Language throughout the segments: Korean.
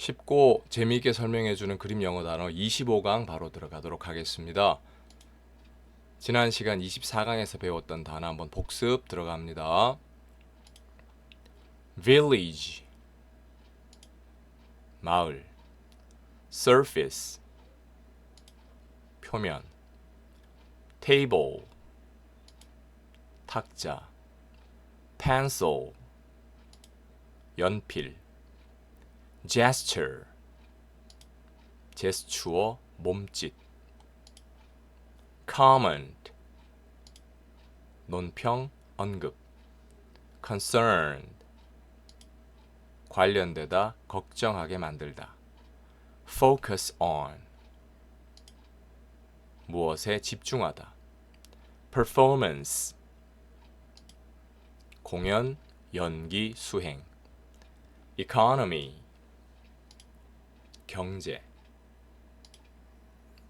쉽고 재미있게 설명해주는 그림 영어 단어 25강 바로 들어가도록 하겠습니다. 지난 시간 24강에서 배웠던 단어 한번 복습 들어갑니다. village 마을 surface 표면 table 탁자 pencil 연필 gesture 제스처 몸짓 comment 논평 언급 concerned 관련되다 걱정하게 만들다 focus on 무엇에 집중하다 performance 공연 연기 수행 economy 경제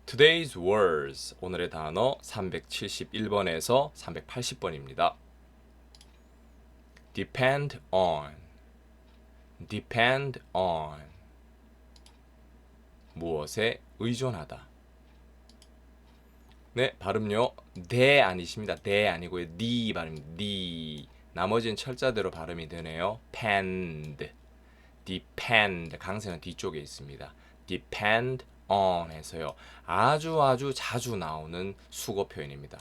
Today's words 오늘의 단어 371번에서 380번입니다. depend on depend on 무엇에 의존하다. 네, 발음요. 대 아니십니다. 대 아니고요. 디 발음입니다. 디. 나머지는 철자대로 발음이 되네요. pend depend 강세는 뒤쪽에 있습니다. depend on 해서요. 아주 아주 자주 나오는 수거 표현입니다.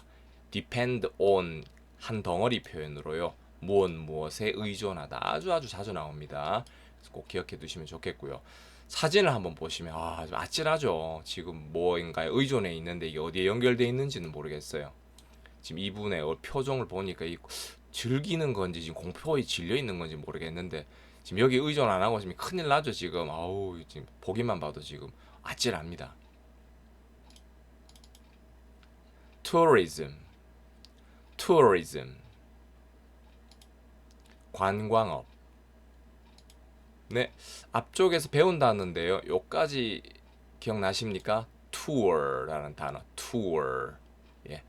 depend on 한 덩어리 표현으로요. 무엇 무엇에 의존하다 아주 아주 자주 나옵니다. 꼭 기억해 두시면 좋겠고요. 사진을 한번 보시면 아, 좀 아찔하죠. 지금 뭐인가에 의존해 있는데 이게 어디에 연결돼 있는지는 모르겠어요. 지금 이분의 표정을 보니까 이 즐기는 건지 지금 공포에 질려 있는 건지 모르겠는데 지금 여기 의존 안 하고 지금 큰일 나죠 지금 아우 지금 보기만 봐도 지금 아찔합니다. tourism, tourism, 관광업. 네, 앞쪽에서 배운다는데요. 요까지 기억나십니까? tour라는 단어, tour. 예.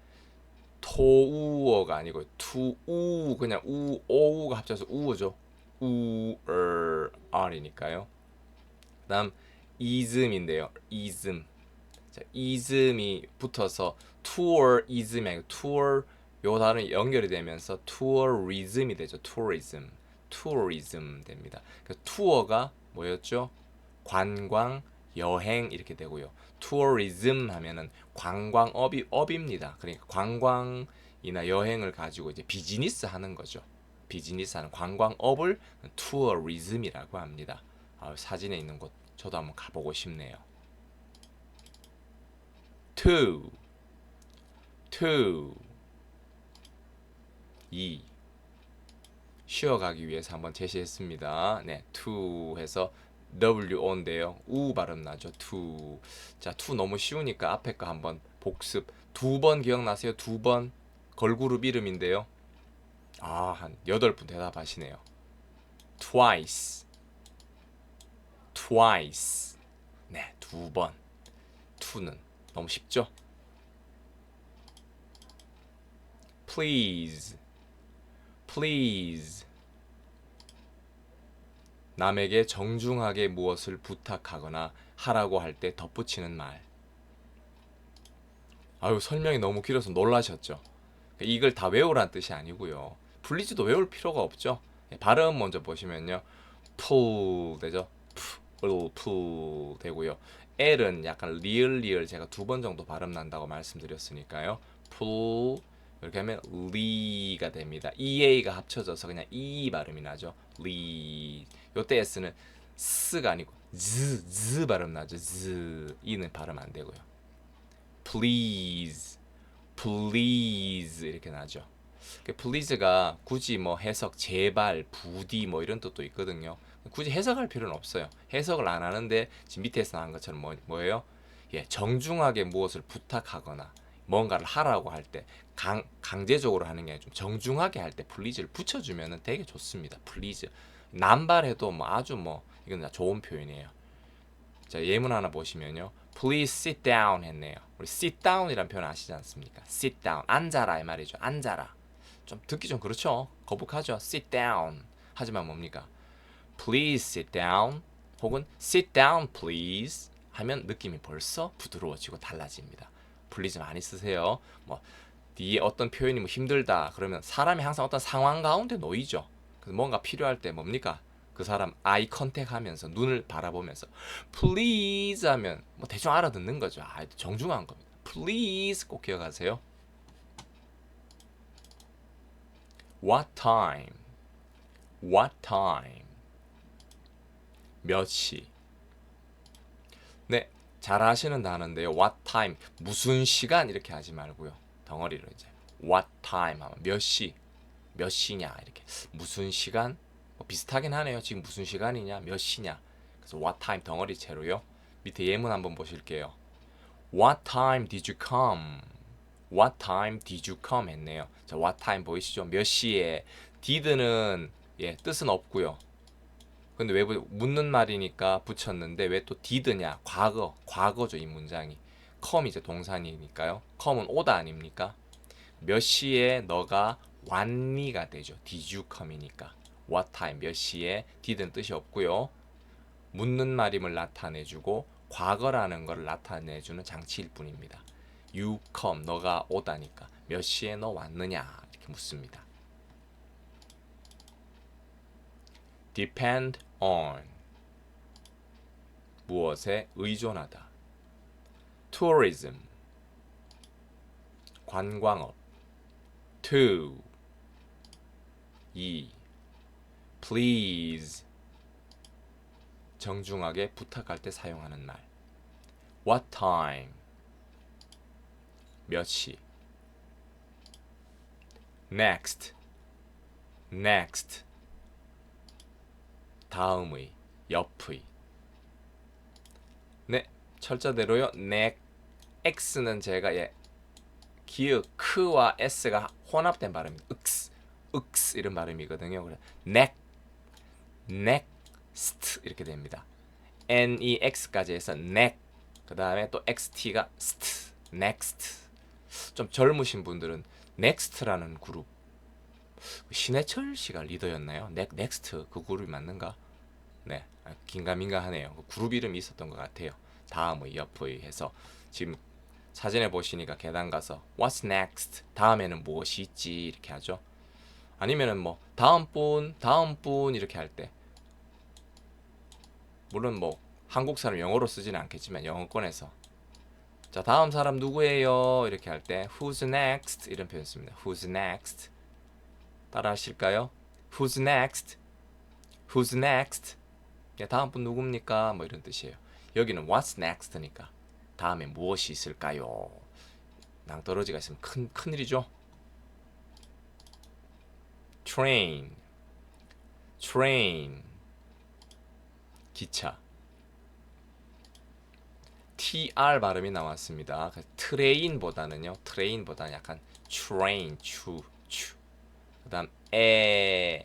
토우어가 아니고 투우 그냥 우 오우가 합쳐서 우어죠. 우얼 r이니까요. 그다음 ism인데요. ism. 자, ism이 붙어서 tourism이 아니고 tour 요 단어 연결이 되면서 tourism이 되죠. tourism. tourism 됩니다. 그 투어가 뭐였죠? 관광, 여행 이렇게 되고요. tourism 하면은 관광업이 업입니다. 그러니까 관광이나 여행을 가지고 이제 비즈니스 하는 거죠. 비즈니스 하는 관광업을 tourism이라고 합니다. 아, 사진에 있는 곳 저도 한번 가보고 싶네요. to 이 쉬어가기 위해서 한번 제시했습니다. 네, to 해서 WO인데요. 우 발음 나죠. to. 자, to 너무 쉬우니까 앞에 거 한번 복습. 두 번 기억나세요? 두 번. 걸그룹 이름인데요. 아, 한 여덟 분 대답하시네요. twice. twice. 네, 두 번. to는 너무 쉽죠? please. please. 남에게 정중하게 무엇을 부탁하거나 하라고 할 때 덧붙이는 말. 아유, 설명이 너무 길어서 놀라셨죠? 이걸 다 외우란 뜻이 아니고요. 플리즈도 외울 필요가 없죠. 예, 발음 먼저 보시면요. 풀 되죠? 풀, 풀 되고요. L은 약간 리얼 리얼 제가 두 번 정도 발음 난다고 말씀드렸으니까요. 풀 이렇게 하면 리가 됩니다. EA가 합쳐져서 그냥 E 발음이 나죠. 리. 요때 S는 스가 아니고 z z 발음 나죠. z 이는 발음 안 되고요. please, please 이렇게 나죠. 그 please가 굳이 뭐 해석 제발, 부디 뭐 이런 뜻도 있거든요. 굳이 해석할 필요는 없어요. 해석을 안 하는데 지금 밑에서 나온 것처럼 뭐, 뭐예요? 예, 정중하게 무엇을 부탁하거나 뭔가를 하라고 할때 강제적으로 하는 게 좀 정중하게 할 때 플리즈를 붙여주면 되게 좋습니다. 플리즈 남발해도 뭐 아주 뭐 이건 좋은 표현이에요. 자 예문 하나 보시면요. Please sit down 했네요. 우리 sit down이란 표현 아시지 않습니까? sit down 앉아라 이 말이죠. 앉아라. 좀 듣기 좀 그렇죠. 거북하죠. sit down 하지만 뭡니까? Please sit down. 혹은 sit down please 하면 느낌이 벌써 부드러워지고 달라집니다. please 많이 쓰세요. 뭐 뒤에 어떤 표현이 뭐 힘들다 그러면 사람이 항상 어떤 상황 가운데 놓이죠. 그래서 뭔가 필요할 때 뭡니까? 그 사람 아이 컨택 하면서 눈을 바라보면서 please 하면 뭐 대충 알아듣는 거죠. 아, 정중한 겁니다. please 꼭 기억하세요. What time? What time? 몇 시? 네, 잘 하시는 단어인데요. What time? 무슨 시간 이렇게 하지 말고요. 덩어리로 이제 What time 하면 몇 시? 몇 시냐 이렇게 무슨 시간? 뭐 비슷하긴 하네요. 지금 무슨 시간이냐? 몇 시냐? 그래서 What time 덩어리 채로요. 밑에 예문 한번 보실게요. What time did you come? What time did you come 했네요. 자, what time 보이시죠? 몇 시에 did는 예, 뜻은 없고요. 근데 왜 부- 묻는 말이니까 붙였는데 왜 또 did냐? 과거, 과거죠, 이 문장이. come 이제 동산이니까요. come은 오다 아닙니까? 몇 시에 너가 왔니가 되죠. did you come이니까. what time 몇 시에 did는 뜻이 없고요. 묻는 말임을 나타내주고 과거라는 걸 나타내주는 장치일 뿐입니다. You come 너가 오다니까 몇 시에 너 왔느냐 이렇게 묻습니다. depend on 무엇에 의존하다. tourism 관광업 to 이 please 정중하게 부탁할 때 사용하는 말. What time? 몇 시? Next. Next. 다음의, 옆의. 네, 철자대로요. 넥 X는 제가 예 기역 크와 S가 혼합된 발음입니다. 윽스, 윽스 이런 발음이거든요. 그래 넥, next 이렇게 됩니다. N E X까지 해서 neck. 그 다음에 또 XT가 st, next. 좀 젊으신 분들은 next라는 그룹. 신해철 씨가 리더였나요? 넥 넥스트 그 그룹이 맞는가? 네, 아, 긴가민가하네요. 그 그룹 이름이 있었던 것 같아요. 다음 의 옆의 해서 지금 사진에 보시니까 계단 가서 What's next? 다음에는 무엇이 있지 이렇게 하죠. 아니면은 뭐 다음 분, 다음 분 이렇게 할 때 물론 뭐 한국 사람 영어로 쓰지는 않겠지만 영어권에서 자 다음 사람 누구예요 이렇게 할 때 Who's next 이런 표현 씁니다. Who's next 따라 하실까요? Who's next? Who's next? 야, 다음 분 누굽니까? 뭐 이런 뜻이에요. 여기는 What's next니까 다음에 무엇이 있을까요? 낭떠러지가 있으면 큰 큰일이죠. train train 기차 TR 발음이 나왔습니다. 그래서 트레인보다는요. 트레인보다는 약간 train 추 추. 그다음 에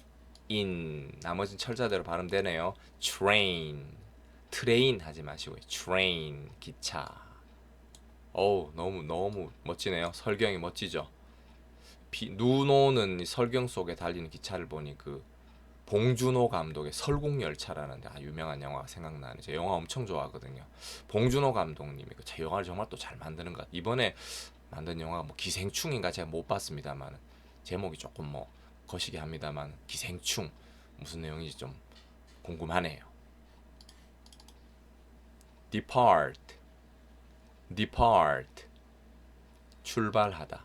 인 나머지는 철자대로 발음되네요. train 트레인 하지 마시고요. train 기차. 어우 너무 너무 멋지네요. 설경이 멋지죠. 비, 눈 오는 이 설경 속에 달리는 기차를 보니 그 봉준호 감독의 설국열차라는 아, 유명한 영화가 생각나는 제 영화 엄청 좋아하거든요. 봉준호 감독님이 그제 영화를 정말 또 잘 만드는 것 같아요. 이번에 만든 영화가 뭐 기생충인가 제가 못 봤습니다만 제목이 조금 뭐 거시기 합니다만 기생충 무슨 내용인지 좀 궁금하네요. depart depart 출발하다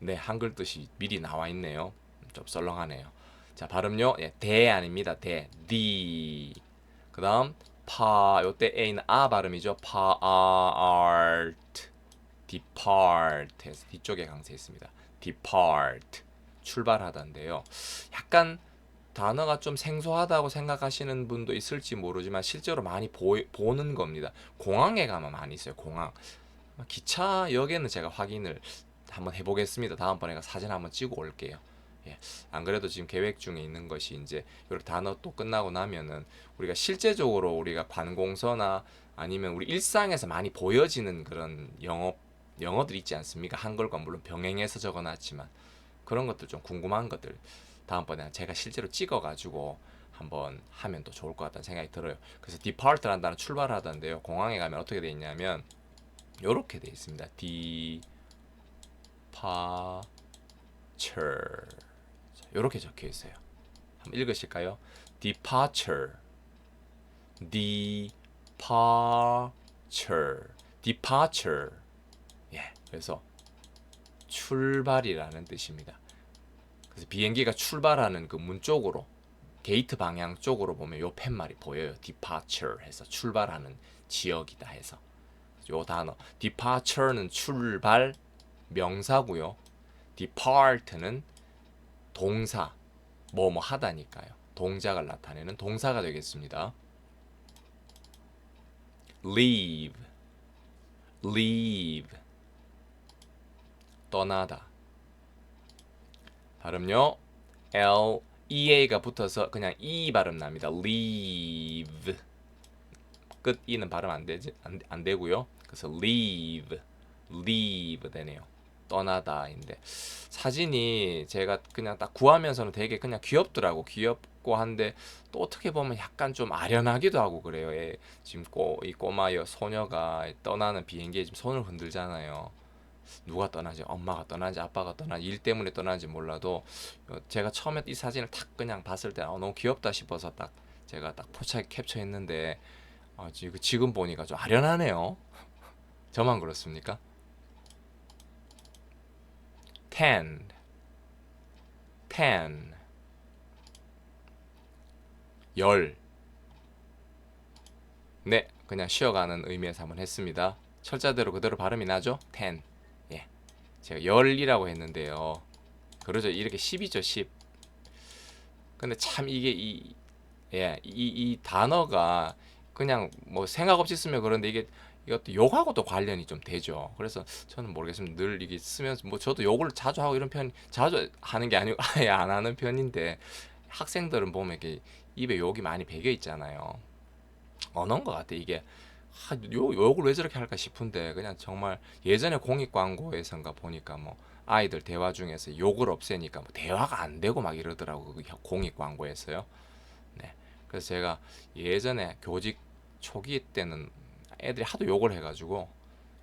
네 한글 뜻이 미리 나와 있네요 좀 썰렁하네요 자 발음요 예, 대 아닙니다 대 the 그 다음 파 요때 a는 아 발음이죠 part depart 해서 뒤쪽에 강세했습니다 depart 출발하다인데요 약간 단어가 좀 생소하다고 생각하시는 분도 있을지 모르지만 실제로 많이 보, 보는 겁니다. 공항에 가면 많이 있어요. 공항. 기차역에는 제가 확인을 한번 해보겠습니다. 다음번에 가 사진 한번 찍어 올게요. 예. 안 그래도 지금 계획 중에 있는 것이 이제 이렇게 단어 또 끝나고 나면은 우리가 실제적으로 우리가 관공서나 아니면 우리 일상에서 많이 보여지는 그런 영어 영어들 있지 않습니까? 한글과 물론 병행해서 적어놨지만 그런 것들 좀 궁금한 것들 다음번에 제가 실제로 찍어가지고 한번 하면 또 좋을 것 같다는 생각이 들어요. 그래서 depart라는 단어 출발하던데요. 공항에 가면 어떻게 돼 있냐면 이렇게 돼 있습니다. departure 이렇게 적혀 있어요. 한번 읽으실까요? departure, departure, departure. 예, 그래서 출발이라는 뜻입니다. 그래서 비행기가 출발하는 그 문 쪽으로 게이트 방향 쪽으로 보면 요 팻말이 보여요. departure 해서 출발하는 지역이다 해서 요 단어 departure는 출발 명사고요. depart는 동사 뭐 뭐 하다니까요. 동작을 나타내는 동사가 되겠습니다. leave leave 떠나다 발음요 L E A가 붙어서 그냥 E 발음 납니다. leave 끝 E는 발음 안 되지 안, 안 되고요. 그래서 leave leave 되네요. 떠나다인데 사진이 제가 그냥 딱 구하면서는 되게 그냥 귀엽더라고 귀엽고 한데 또 어떻게 보면 약간 좀 아련하기도 하고 그래요. 얘 지금 꼬, 이 꼬마 여 소녀가 떠나는 비행기에 지금 손을 흔들잖아요. 누가 떠나지? 엄마가 떠나지? 아빠가 떠나지? 일 때문에 떠나지 몰라도 어, 제가 처음에 이 사진을 탁 그냥 봤을 때 아, 너무 귀엽다 싶어서 딱 제가 딱 포착 캡처했는데 아, 지금 지금 보니까 좀 아련하네요. 저만 그렇습니까? Tend, ten, 열. 네, 그냥 쉬어가는 의미에서 한번 했습니다. 철자대로 그대로 발음이 나죠? ten. 예, 제가 열이라고 했는데요. 그러죠. 이렇게 10이죠, 10. 근데 참 이게 이, 예, 이, 이 단어가 그냥 뭐 생각 없이 쓰면 그런데 이게 이것도 욕하고도 관련이 좀 되죠. 그래서 저는 모르겠습니다. 늘 이게 쓰면서 뭐 저도 욕을 자주 하고 이런 편 자주 하는 게 아니고 아예 안 하는 편인데 학생들은 보면 이렇게 입에 욕이 많이 배겨 있잖아요. 언어인 것 같아 이게 아, 요, 욕을 왜 저렇게 할까 싶은데 그냥 정말 예전에 공익 광고에선가 보니까 뭐 아이들 대화 중에서 욕을 없애니까 뭐 대화가 안 되고 막 이러더라고 그 공익 광고에서요. 네, 그래서 제가 예전에 교직 초기 때는 애들이 하도 욕을 해가지고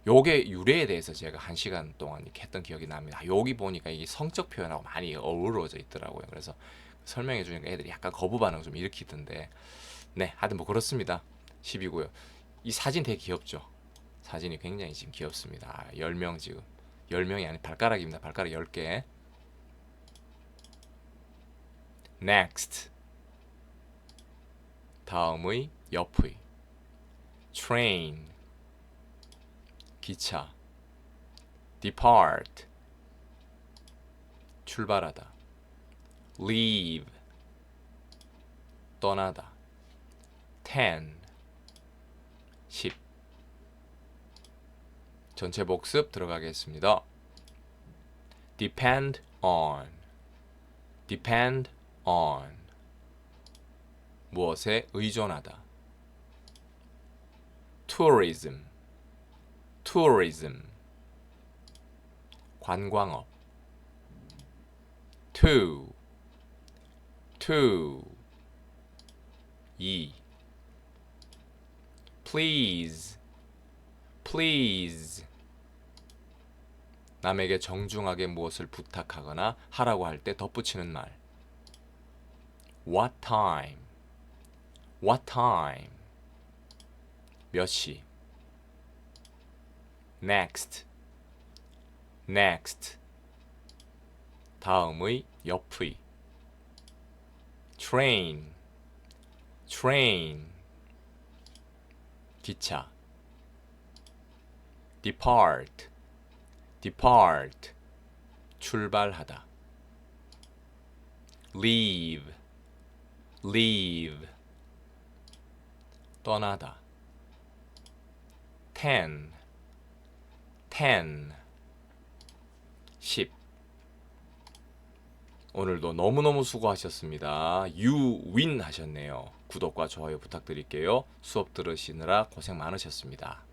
욕의 유래에 대해서 제가 한 시간 동안 이렇게 했던 기억이 납니다. 아, 욕이 보니까 이게 성적 표현하고 많이 어우러져 있더라고요. 그래서 설명해 주니까 애들이 약간 거부 반응 좀 일으키던데. 네 하여튼 뭐 그렇습니다. 10이고요. 이 사진 되게 귀엽죠? 사진이 굉장히 지금 귀엽습니다. 아, 10명 지금. 10명이 아니 발가락입니다. 발가락 10개. Next. 다음의 옆의 train 기차 depart 출발하다 leave 떠나다 ten 10 전체 복습 들어가겠습니다. depend on depend on 무엇에 의존하다 tourism tourism 관광업 to to 이 please please 남에게 정중하게 무엇을 부탁하거나 하라고 할 때 덧붙이는 말 what time what time 몇 시 next next 다음의 옆의 train train 기차 depart depart 출발하다 leave leave 떠나다 ten ten 10 오늘도 너무너무 수고하셨습니다. 유윈 하셨네요. 구독과 좋아요 부탁드릴게요. 수업 들으시느라 고생 많으셨습니다.